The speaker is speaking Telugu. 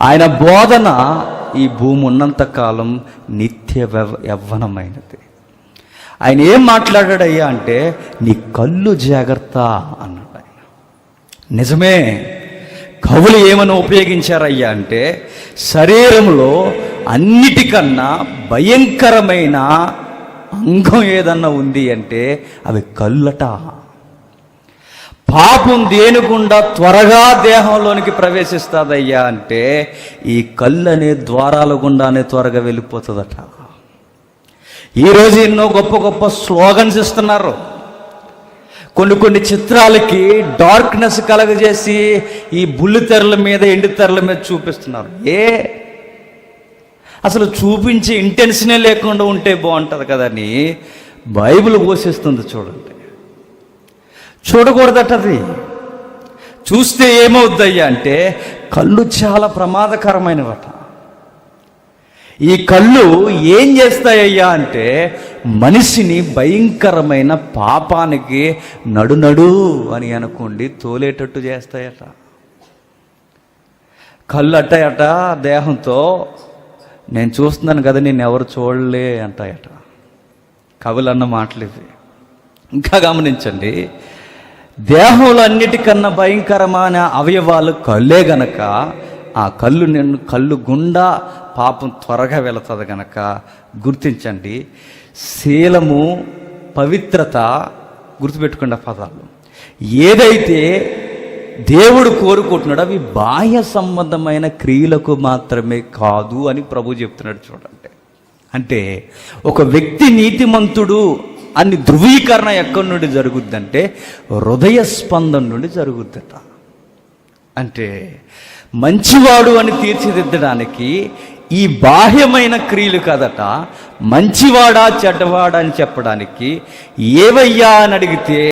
ఆయన బోధన ఈ భూమి ఉన్నంత కాలం నిత్య వ్యవ- యవ్వనమైనది. ఆయన ఏం మాట్లాడాడయ్యా అంటే నీ కళ్ళు జాగ్రత్త అన్నాడు ఆయన. నిజమే కవులు ఏమని ఉపయోగించారయ్యా అంటే శరీరంలో అన్నిటికన్నా భయంకరమైన అంగం ఏదన్నా ఉంది అంటే అవి కళ్ళట పాపం దేనికుండా త్వరగా దేహంలోనికి ప్రవేశిస్తుందయ్యా అంటే ఈ కళ్ళు అనే ద్వారాల గుండానే త్వరగా వెళ్ళిపోతుందట. ఈరోజు ఎన్నో గొప్ప గొప్ప స్లోగన్స్ ఇస్తున్నారు. కొన్ని కొన్ని చిత్రాలకి డార్క్నెస్ కలగజేసి ఈ బుల్లి తెరల మీద ఎండి తెరల మీద చూపిస్తున్నారు. ఏ? అసలు చూపించే ఇంటెన్షనే లేకుండా ఉంటే బాగుంటుంది కదని బైబిల్ పోషిస్తుంది చూడండి. చూడకూడదట అది చూస్తే ఏమవుద్దయ్యా అంటే కళ్ళు చాలా ప్రమాదకరమైనవట. ఈ కళ్ళు ఏం చేస్తాయ్యా అంటే మనిషిని భయంకరమైన పాపానికి నడునడు అని అనుకోండి తోలేటట్టు చేస్తాయట. కళ్ళు అట్టయట దేహంతో నేను చూస్తున్నాను కదా నేను ఎవరు చూడలే అంటాయట. కవులన్న మాటలు ఇవి ఇంకా గమనించండి దేహంలో అన్నిటికన్నా భయంకరమైన అవయవాలు కళ్ళే గనక ఆ కళ్ళు నిన్ను కళ్ళు గుండా పాపం త్వరగా వెళుతుంది గనక గుర్తించండి. శీలము పవిత్రత గుర్తుపెట్టుకున్న పదాలు. ఏదైతే దేవుడు కోరుకుంటున్నాడు అవి బాహ్య సంబంధమైన క్రియలకు మాత్రమే కాదు అని ప్రభు చెప్తున్నాడు చూడండి. అంటే ఒక వ్యక్తి నీతిమంతుడు అని ధృవీకరణ ఎక్కడి నుండి జరుగుద్దంటే హృదయ స్పందన నుండి జరుగుద్దట. అంటే మంచివాడు అని తీర్చిదిద్దడానికి ఈ బాహ్యమైన క్రియలు కదట మంచివాడా చెడ్డవాడా అని చెప్పడానికి ఏవయ్యా అని అడిగితే